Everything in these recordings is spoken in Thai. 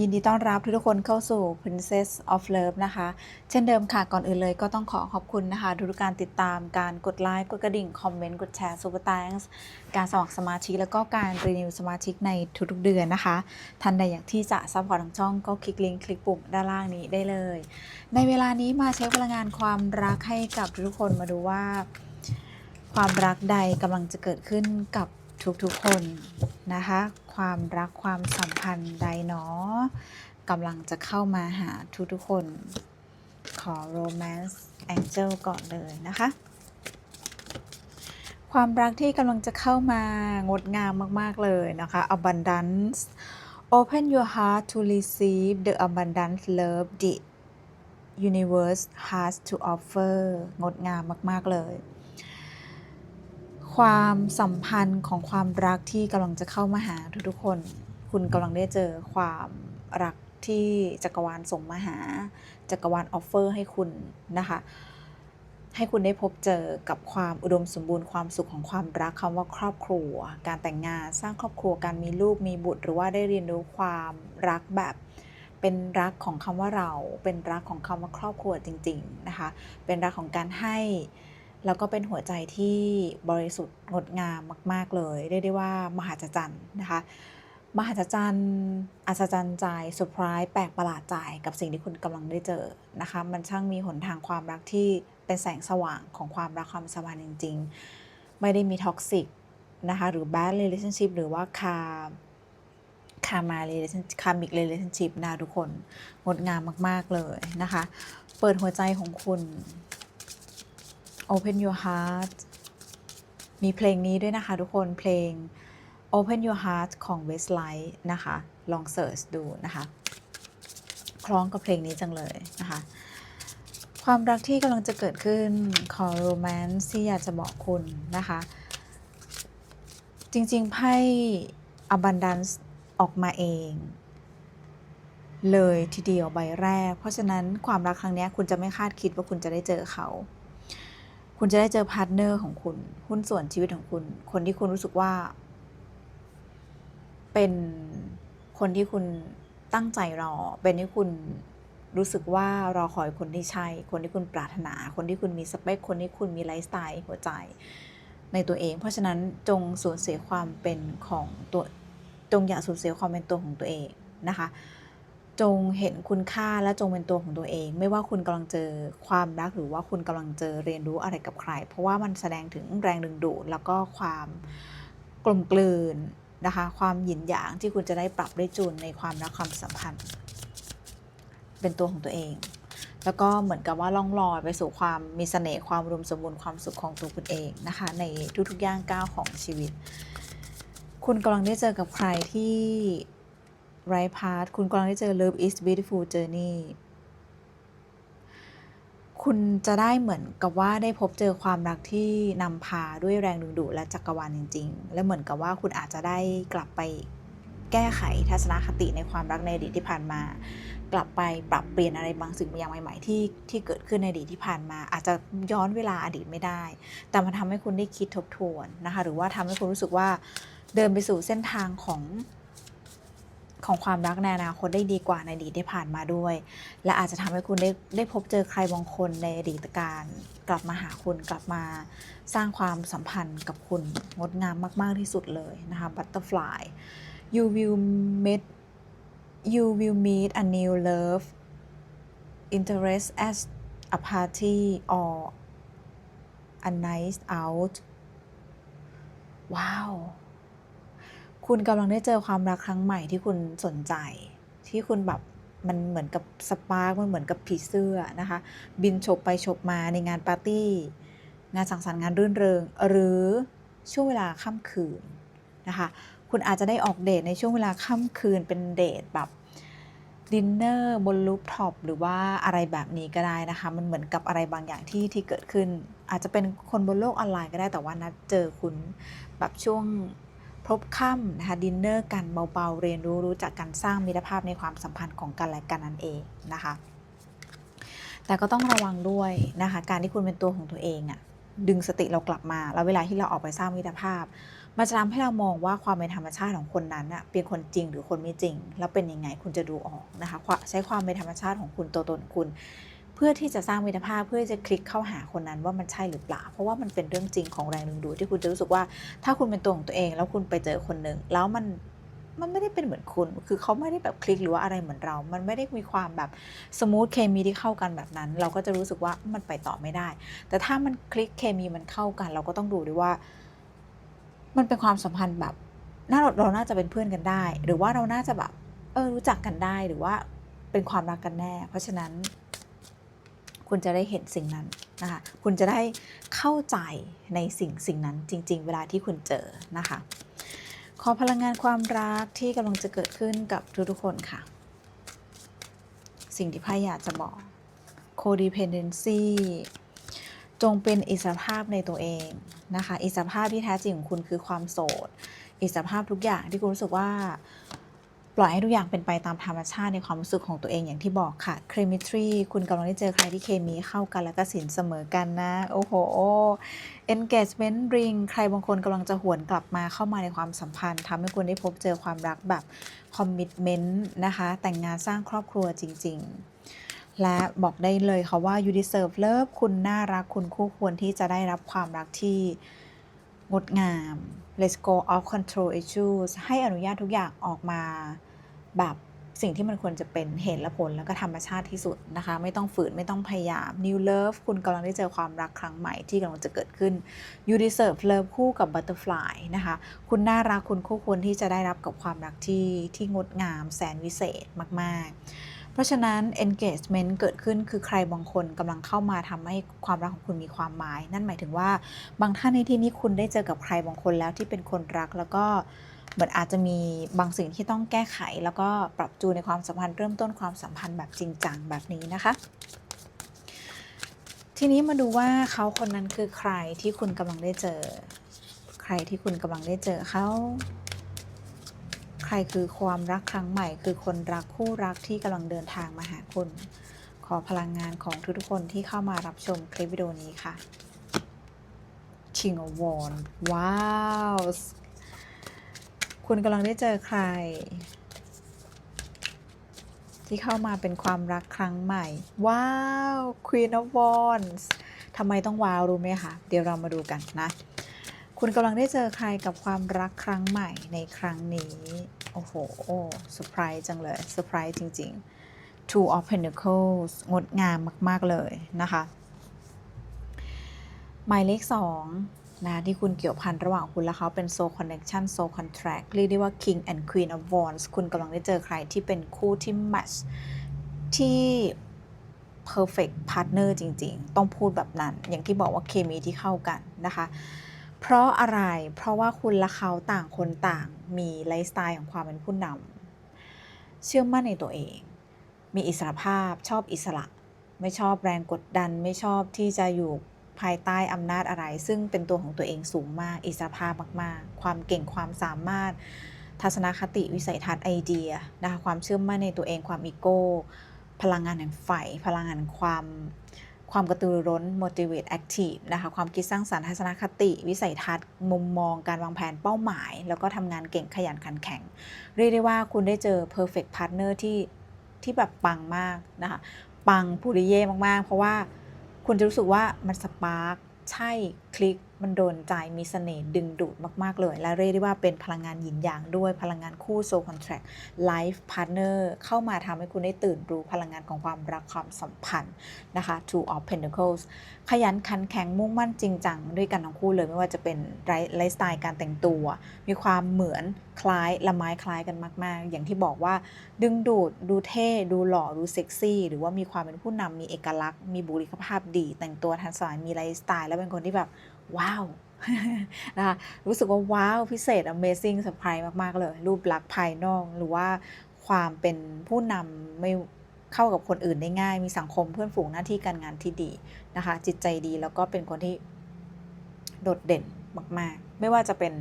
ยินดีต้อนรับทุกคนเข้าสู่ Princess of Love นะคะ เช่นเดิมค่ะ ก่อนอื่นเลยก็ต้องขอขอบคุณนะคะทุกการติดตามการกดไลค์ กดกระดิ่ง คอมเมนต์ กดแชร์ Super Thanks การสมัครสมาชิก แล้วก็การรีนิวสมาชิกในทุกๆเดือนนะคะ ท่านใดอยากที่จะซัพพอร์ตทางช่องก็คลิกลิงก์คลิกปุ่มด้านล่างนี้ได้เลย ในเวลานี้มาใช้พลังงานความรักให้กับทุกๆคนมาดูว่า ความรักใดกำลังจะเกิดขึ้นกับทุกๆคนนะคะ ความรักความสัมพันธ์ใดเนาะกำลังจะเข้ามาหาทุกๆคน ขอ romance angel ก่อนเลยนะคะ ความรักที่กำลังจะเข้ามางดงามมากๆเลยนะคะ abundance open your heart to receive the abundant love the universe has to offer งดงามมาก ๆ เลย ความสัมพันธ์ของความรักที่กำลังจะเข้ามาหาทุกๆคน คุณกำลังได้เจอความรักที่จักรวาลส่งมาหา จักรวาลออฟเฟอร์ให้คุณนะคะ ให้คุณได้พบเจอกับความอุดมสมบูรณ์ความสุขของความรักคำว่าครอบครัว การแต่งงานสร้างครอบครัวการมีลูกมีบุตร หรือว่าได้เรียนรู้ความรักแบบเป็นรักของคำว่าเรา เป็นรักของคำว่าครอบครัวจริง ๆนะคะ เป็นรักของการให้ แล้วก็เป็นหัวใจที่บริสุทธิ์งดงามมาก ๆ เลยเรียกได้ว่ามหัศจรรย์นะคะ มหัศจรรย์อัศจรรย์ใจเซอร์ไพรส์แปลกประหลาดใจกับสิ่งที่คุณกำลังได้เจอนะคะ มันช่างมีหนทางความรักที่เป็นแสงสว่างของความรักความสัมพันธ์จริง ๆ ไม่ได้มีท็อกซิกนะคะหรือ bad relationship หรือว่าคาคามา relationship คามิก relationship นะทุกคน งดงามมาก ๆ เลยนะคะ เปิดหัวใจของคุณ Open Your Heart มีเพลงนี้ด้วยนะคะทุกคนเพลง Open Your Heart ของ Westlife นะคะ ลองเสิร์ชดูนะคะ คล้องกับเพลงนี้จังเลยนะคะ ความรักที่กำลังจะเกิดขึ้นขอโรแมนต์ที่อยากจะบอกคุณนะคะ จริงๆไพ่ Abundance ออกมาเองเลยทีเดียวใบแรก เพราะฉะนั้นความรักครั้งนี้คุณจะไม่คาดคิดว่าคุณจะได้เจอเขา คุณจะได้เจอพาร์ทเนอร์ของคุณ หุ้นส่วนชีวิตของคุณ คนที่คุณรู้สึกว่า เป็นคนที่คุณตั้งใจรอ เป็นที่คุณรู้สึกว่ารอคอยคนที่ใช่ คนที่คุณปรารถนา คนที่คุณมีสเปค คนที่คุณมีไลฟ์สไตล์หัวใจในตัวเอง เพราะฉะนั้นจงสูญเสียความเป็นของตัว จงอย่าสูญเสียความเป็นตัวของตัวเองนะคะ จงเห็นคุณค่าและจงเป็นตัวของตัวเอง ไม่ว่าคุณกำลังเจอความรักหรือว่าคุณกำลังเจอเรียนรู้อะไรกับใคร เพราะว่ามันแสดงถึงแรงดึงดูดแล้วก็ความกลมกลืนนะคะ ความหยินหยางที่คุณจะได้ปรับได้จูนในความรักความสัมพันธ์ เป็นตัวของตัวเอง แล้วก็เหมือนกับว่าล่องลอยไปสู่ความมีเสน่ห์ความรวมสมบูรณ์ความสุขของตัวคุณเองนะคะ ในทุกๆย่างก้าวของชีวิต คุณกำลังได้เจอกับใครที่ right path คุณกำลังได้เจอ love is beautiful journey คุณจะได้เหมือนกับว่าได้พบเจอความรักที่นำพาด้วยแรงดึงดูดและจักรวาลจริง ๆ และเหมือนกับว่าคุณอาจจะได้กลับไปแก้ไขทัศนคติในความรักในอดีตที่ผ่านมา กลับไปปรับเปลี่ยนอะไรบางสิ่งบางอย่างใหม่ๆที่ที่เกิดขึ้นในอดีตที่ผ่านมา อาจจะย้อนเวลาอดีตไม่ได้ แต่มันทำให้คุณได้คิดทบทวนนะคะ หรือว่าทำให้คุณรู้สึกว่าเดินไปสู่เส้นทางของ ของความรักในอนาคตได้ดีกว่าในอดีตที่ผ่านมาด้วย และอาจจะทำให้คุณได้ได้พบเจอใครบางคนในอดีตการกลับมาหาคุณกลับมาสร้างความสัมพันธ์กับคุณงดงามมาก ๆ ที่สุดเลยนะคะ Butterfly you will meet you will meet a new love interest at a party or a night out ว้าว คุณกำลังได้เจอความรักครั้งใหม่ที่คุณสนใจ ที่คุณแบบมันเหมือนกับสปาร์กมันเหมือนกับผีเสื้อนะคะ บินฉบไปฉบมาในงานปาร์ตี้ งานสังสรรค์งานรื่นเริง หรือช่วงเวลาค่ำคืนนะคะ คุณอาจจะได้ออกเดทในช่วงเวลาค่ำคืนเป็นเดทแบบดินเนอร์บนลูฟท็อปหรือว่าอะไรแบบนี้ก็ได้นะคะ มันเหมือนกับอะไรบางอย่างที่ที่เกิดขึ้น อาจจะเป็นคนบนโลกออนไลน์ก็ได้แต่ว่านัดเจอคุณแบบช่วง พบค่ำนะคะดินเนอร์กันเบาๆเรียนรู้รู้จักกันสร้างมิตรภาพในความสัมพันธ์ของกันและกันนั่นเองนะคะ แต่ก็ต้องระวังด้วยนะคะการที่คุณเป็นตัวของตัวเองอะดึงสติเรากลับมา แล้วเวลาที่เราออกไปสร้างมิตรภาพ มันจะทำให้เรามองว่าความเป็นธรรมชาติของคนนั้นอะเป็นคนจริงหรือคนไม่จริง แล้วเป็นยังไงคุณจะดูออกนะคะใช้ความเป็นธรรมชาติของคุณตัวตนคุณ เพื่อที่จะสร้างมิตรภาพเพื่อจะคลิกเข้าหาคนนั้นว่ามันใช่หรือเปล่า เพราะว่ามันเป็นเรื่องจริงของแรงดึงดูดที่คุณจะรู้สึกว่า ถ้าคุณเป็นตัวของตัวเอง แล้วคุณไปเจอคนหนึ่งแล้วมันมันไม่ได้เป็นเหมือนคุณ คือเขาไม่ได้แบบคลิกหรือว่าอะไรเหมือนเรา มันไม่ได้มีความแบบสมูทเคมีที่เข้ากันแบบนั้น เราก็จะรู้สึกว่ามันไปต่อไม่ได้ แต่ถ้ามันคลิกเคมีมันเข้ากัน เราก็ต้องดูด้วยว่า มันเป็นความสัมพันธ์แบบน่าเราเราน่าจะเป็นเพื่อนกันได้ หรือว่าเราน่าจะแบบ เออรู้จักกันได้หรือว่าเป็นความรักกันแน่ เพราะฉะนั้น คุณจะได้เห็นสิ่งนั้นนะคะคุณจะได้เข้าใจในสิ่งสิ่งนั้นจริง ๆ เวลาที่คุณเจอนะคะ ขอพลังงานความรักที่กำลังจะเกิดขึ้นกับทุกๆคนค่ะ สิ่งที่ไพ่อยากจะบอก codependency จงเป็นอิสรภาพในตัวเองนะคะ อิสรภาพที่แท้จริงของคุณคือความโสด อิสรภาพทุกอย่างที่คุณรู้สึกว่า ปล่อยให้ทุกอย่างเป็นไปตามธรรมชาติในความรู้สึกของตัวเองอย่างที่บอกค่ะ chemistry คุณกำลังได้เจอใครที่เคมีเข้ากันและก็สินเสมอกันนะ โอ้โห engagement ring ใครบางคนกำลังจะหวนกลับมาเข้ามาในความสัมพันธ์ทำให้คุณได้พบเจอความรักแบบ commitment นะคะ แต่งงานสร้างครอบครัวจริง ๆ และบอกได้เลยค่ะว่า you deserve love คุณน่ารักคุณคู่ควรที่จะได้รับความรักที่งดงาม let's go off control issues ให้อนุญาตทุกอย่างออกมา แบบสิ่งที่มันควรจะเป็นเหตุและผลแล้วก็ธรรมชาติที่สุดนะคะ ไม่ต้องฝืนไม่ต้องพยายาม new love คุณกำลังได้เจอความรักครั้งใหม่ที่กำลังจะเกิดขึ้น you deserve love คู่กับ butterfly นะคะ คุณน่ารักคุณคู่ควรที่จะได้รับกับความรักที่ที่งดงามแสนวิเศษมากๆ เพราะฉะนั้น engagement เกิดขึ้นคือใครบางคนกำลังเข้ามาทำให้ความรักของคุณมีความหมาย นั่นหมายถึงว่าบางท่านในที่นี้คุณได้เจอกับใครบางคนแล้วที่เป็นคนรักแล้วก็ เหมือนอาจจะมีบางสิ่งที่ต้องแก้ไข แล้วก็ปรับจูนในความสัมพันธ์เริ่มต้นความสัมพันธ์แบบจริงจังแบบนี้นะคะ ทีนี้มาดูว่าเขาคนนั้นคือใครที่คุณกำลังได้เจอ ใครที่คุณกำลังได้เจอเขาใครคือความรักครั้งใหม่ คือคนรักคู่รักที่กำลังเดินทางมาหาคุณ ขอพลังงานของทุกๆคนที่เข้ามารับชมคลิปวิดีโอนี้ค่ะ King of Wands ว้าว คุณกำลังได้เจอใคร ที่เข้ามาเป็นความรักครั้งใหม่ ว้าว Queen of Wands ทำไมต้องว้าวรู้ไหมคะ เดี๋ยวเรามาดูกันนะ คุณกำลังได้เจอใครกับความรักครั้งใหม่ในครั้งนี้ โอ้โหเซอร์ไพรส์จังเลยเซอร์ไพรส์จริง ๆ Two of Pentacles งดงามมาก ๆ เลยนะคะ หมายเลขสอง นะที่คุณเกี่ยวพันระหว่างคุณและเขาเป็น soul connection soul contract เรียกได้ว่า king and queen of wands คุณกำลังได้เจอใครที่เป็นคู่ที่ match ที่ perfect partner จริงๆ ต้องพูดแบบนั้น อย่างที่บอกว่าเคมีที่เข้ากันนะคะ เพราะอะไร เพราะว่าคุณและเขาต่างคนต่างมีไลฟ์สไตล์ของความเป็นผู้นำเชื่อมั่นในตัวเอง มีอิสระภาพ ชอบอิสระ ไม่ชอบแรงกดดัน ไม่ชอบที่จะอยู่ ภายใต้อำนาจอะไร ซึ่งเป็นตัวของตัวเองสูงมาก อิสรภาพมาก ๆ ความเก่งความสามารถ ทัศนคติวิสัยทัศน์ไอเดียนะคะความเชื่อมั่นในตัวเองความอีโก้ พลังงานแห่งไฟพลังงานความความกระตือร้น motivate active นะคะ ความคิดสร้างสรรค์ทัศนคติ วิสัยทัศน์ มุมมอง การวางแผนเป้าหมาย แล้วก็ทำงานเก่งขยันขันแข็ง เรียกได้ว่าคุณได้เจอ perfect partner ที่ที่แบบปังมากนะคะ ปังปุริเย่มาก ๆ เพราะว่า คุณจะรู้สึกว่ามันสปาร์คใช่คลิก มันโดนใจมีเสน่ห์ดึงดูดมาก ๆ เลย และเรียกได้ว่าเป็นพลังงานหยินหยางด้วยพลังงานคู่โซคอนแทคไลฟ์พาร์เนอร์เข้ามาทำให้คุณได้ตื่นรู้พลังงานของความรักความสัมพันธ์นะคะ Two of Pentacles ขยันขันแข็งมุ่งมั่นจริงจังด้วยกันทั้งคู่เลยไม่ว่าจะเป็นไลฟ์สไตล์การแต่งตัว มีความเหมือนคล้ายละไม้คล้ายกันมาก ๆ อย่างที่บอกว่าดึงดูดดูเท่ดูหล่อดูเซ็กซี่ หรือว่ามีความเป็นผู้นำมีเอกลักษณ์ มีบุคลิกภาพดี แต่งตัวทันสมัยมีไลฟ์สไตล์ แล้วเป็นคนที่แบบ ว้าวนะคะรู้สึกว่าว้าวพิเศษ Amazing เซอร์ไพรส์มาก ๆ เลย รูปลักษณ์ภายนอกหรือว่าความเป็นผู้นำไม่เข้ากับคนอื่นได้ง่าย มีสังคมเพื่อนฝูงหน้าที่การงานที่ดีนะคะ จิตใจดีแล้วก็เป็นคนที่โดดเด่นมาก ๆ ไม่ว่าจะเป็น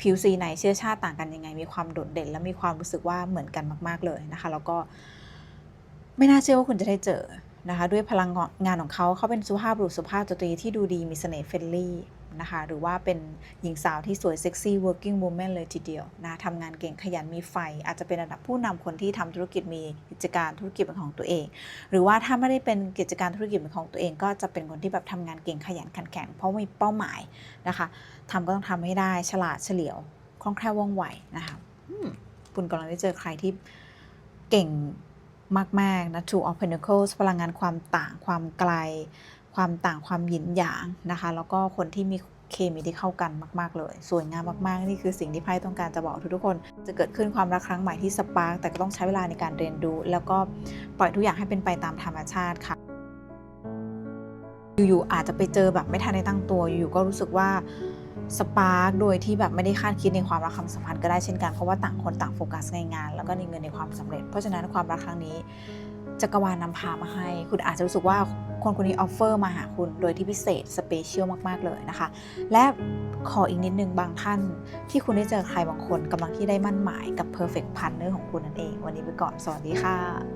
ผิวสีไหนเชื้อชาติต่างกันยังไง มีความโดดเด่น และมีความรู้สึกว่าเหมือนกันมาก ๆ เลยนะคะ แล้วก็ไม่น่าเชื่อว่าคุณจะได้เจอ นะคะด้วยพลังงานของเขาเขาเป็นสุภาพบุรุษสุภาพสตรีที่ดูดีมีเสน่ห์เฟรนลี่นะคะหรือว่าเป็นหญิงสาวที่สวยเซ็กซี่ working woman เลยทีเดียวนะทำงานเก่งขยันมีไฟ อาจจะเป็นระดับผู้นำคนที่ทำธุรกิจมีกิจการธุรกิจเป็นของตัวเอง หรือว่าถ้าไม่ได้เป็นกิจการธุรกิจเป็นของตัวเอง ก็จะเป็นคนที่แบบทำงานเก่งขยันขันแข็งเพราะมีเป้าหมายนะคะทำก็ต้องทำให้ได้ฉลาดเฉลียวคล่องแคล่วว่องไวนะคะคุณกำลังได้เจอใครที่เก่ง มากๆนะ Two of Pentacles พลังงานความต่างความไกล ความต่างความหยินหยางนะคะ แล้วก็คนที่มีเคมีที่เข้ากันมาก ๆ เลย สวยงามมาก ๆ นี่คือสิ่งที่ไพ่ต้องการจะบอกทุกๆคน จะเกิดขึ้นความรักครั้งใหม่ที่สปาร์กแต่ก็ต้องใช้เวลาในการเรียนรู้แล้วก็ปล่อยทุกอย่างให้เป็นไปตามธรรมชาติค่ะอยู่ๆอาจจะไปเจอแบบไม่ทันได้ตั้งตัวอยู่ๆก็รู้สึกว่า สปาร์กโดยที่แบบไม่ได้คาดคิดในความรักความสัมพันธ์ก็ได้เช่นกันเพราะว่าต่างคนต่างโฟกัสในงาน แล้วก็ในเงินในความสำเร็จ เพราะฉะนั้นความรักครั้งนี้จักรวาลนำพามาให้ คุณอาจจะรู้สึกว่าคนคนนี้ออฟเฟอร์มาหาคุณโดยที่พิเศษสเปเชียลมาก ๆ เลยนะคะ และขออีกนิดนึงบางท่าน ที่คุณได้เจอใครบางคนกำลังที่ได้มั่นหมายกับ perfect partner ของคุณนั่นเอง วันนี้ไปก่อน สวัสดีค่ะ